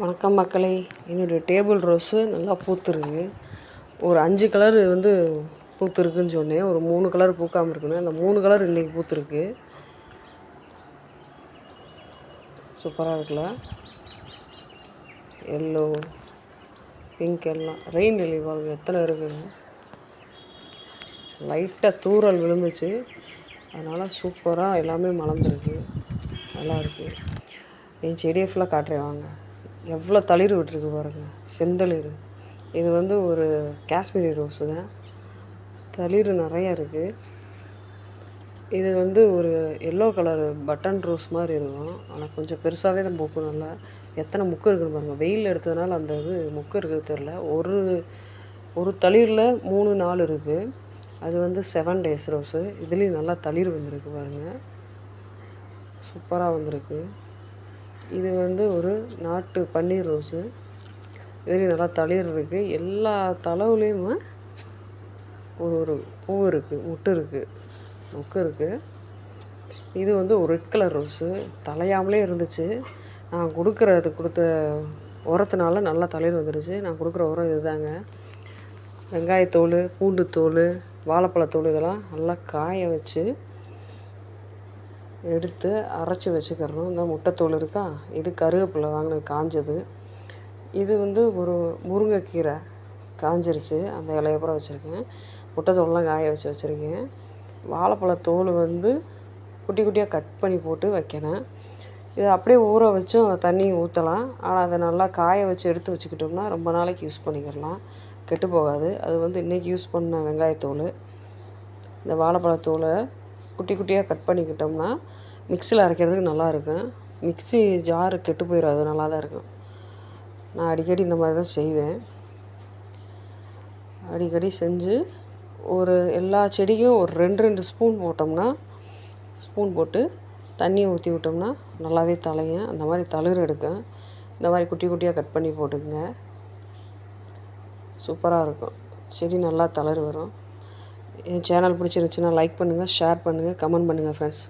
வணக்கம் மக்களே. என்னுடைய டேபிள் ரோஸு நல்லா பூத்துருக்கு. ஒரு அஞ்சு கலர் வந்து பூத்துருக்குன்னு சொன்னேன். ஒரு மூணு கலர் பூக்காமல் இருக்குன்னு அந்த மூணு கலர் இன்றைக்கி பூத்துருக்கு. சூப்பராக இருக்குல்ல? எல்லோ பிங்க் எல்லாம். ரெயின் லெலி எத்தனை இருக்குன்னு லைட்டாக தூறல் விழுந்துச்சு. அதனால் சூப்பராக எல்லாமே மலர்ந்துருக்கு. நல்லா இருக்குது என் செடியை ஃபுல்லாக காட்டுறேன் வாங்க. எவ்வளோ தளிர் விட்டுருக்கு பாருங்கள் செந்தளிர். இது வந்து ஒரு காஷ்மீரி ரோஸு தான். தளிர் நிறையா இருக்குது இது வந்து ஒரு எல்லோ கலர் பட்டன் ரோஸ் மாதிரி இருக்கும். ஆனால் கொஞ்சம் பெருசாகவே தான் பூக்கும். நல்லா எத்தனை முக்கு இருக்குன்னு பாருங்கள் வெயில் எடுத்ததுனால அந்த இது முக்கு இருக்குது தெரில ஒரு ஒரு தளிரில் மூணு நாலு இருக்குது அது வந்து செவன் டேஸ் ரோஸு. இதுலேயும் நல்லா தளிர் வந்திருக்கு பாருங்கள் சூப்பராக வந்திருக்கு. இது வந்து ஒரு நாட்டு பன்னீர் ரோஸு. இதுலேயும் நல்லா தளிர்றதுக்கு இருக்குது எல்லா தளவுலேயுமே ஒரு ஒரு பூ இருக்குது முட்டு இருக்குது மொக்கு இருக்குது இது வந்து ஒரு ரெட் கலர் ரோஸு. தலையாமலே இருந்துச்சு. நான் கொடுக்குறது கொடுத்த உரத்தினால நல்லா தலையில் வந்துடுச்சு நான் கொடுக்குற உரம் இதுதாங்க. வெங்காயத்தோல் பூண்டுத்தோல் வாழைப்பழத்தோல் இதெல்லாம் நல்லா காய வச்சு எடுத்து அரைச்சி வச்சுக்கிறணும். இந்த முட்டைத்தோல் இருக்கா? இது கருவேப்பிலை வாங்கினது காஞ்சது. இது வந்து ஒரு முருங்கைக்கீரை காஞ்சிருச்சு. அந்த இலைய பூரா வச்சுருக்கேன். முட்டைத்தோல்லாம் காய வச்சு வச்சுருக்கேன். வாழைப்பழத்தோல் வந்து குட்டி குட்டியாக கட் பண்ணி போட்டு வைக்கணும். இதை அப்படியே ஊற வச்சும் தண்ணி ஊற்றலாம் ஆனால் அதை நல்லா காய வச்சு எடுத்து வச்சுக்கிட்டோம்னா ரொம்ப நாளைக்கு யூஸ் பண்ணிக்கிடலாம் கெட்டு போகாது. அது வந்து இன்றைக்கி யூஸ் பண்ண வெங்காயத்தோல் இந்த வாழைப்பழத்தோலை குட்டி குட்டியாக கட் பண்ணிக்கிட்டோம்னா மிக்சியில் அரைக்கிறதுக்கு நல்லா இருக்கும் மிக்ஸி ஜாரு கெட்டு போயிடும் அது நல்லா தான் இருக்கும். நான் அடிக்கடி இந்த மாதிரி தான் செய்வேன். அடிக்கடி செஞ்சு ஒரு எல்லா செடிக்கும் ஒரு ரெண்டு ரெண்டு ஸ்பூன் போட்டோம்னா ஸ்பூன் போட்டு தண்ணியை ஊற்றி விட்டோம்னா நல்லாவே தலையும் அந்த மாதிரி தளிர் எடுக்கும். இந்த மாதிரி குட்டி குட்டியாக கட் பண்ணி போட்டுக்குங்க. சூப்பராக இருக்கும். செடி நல்லா தளர் வரும். என் சேனல் பிடிச்சிருந்துச்சின்னா லைக் பண்ணுங்கள் ஷேர் பண்ணுங்கள் கமெண்ட் பண்ணுங்கள் ஃப்ரெண்ட்ஸ்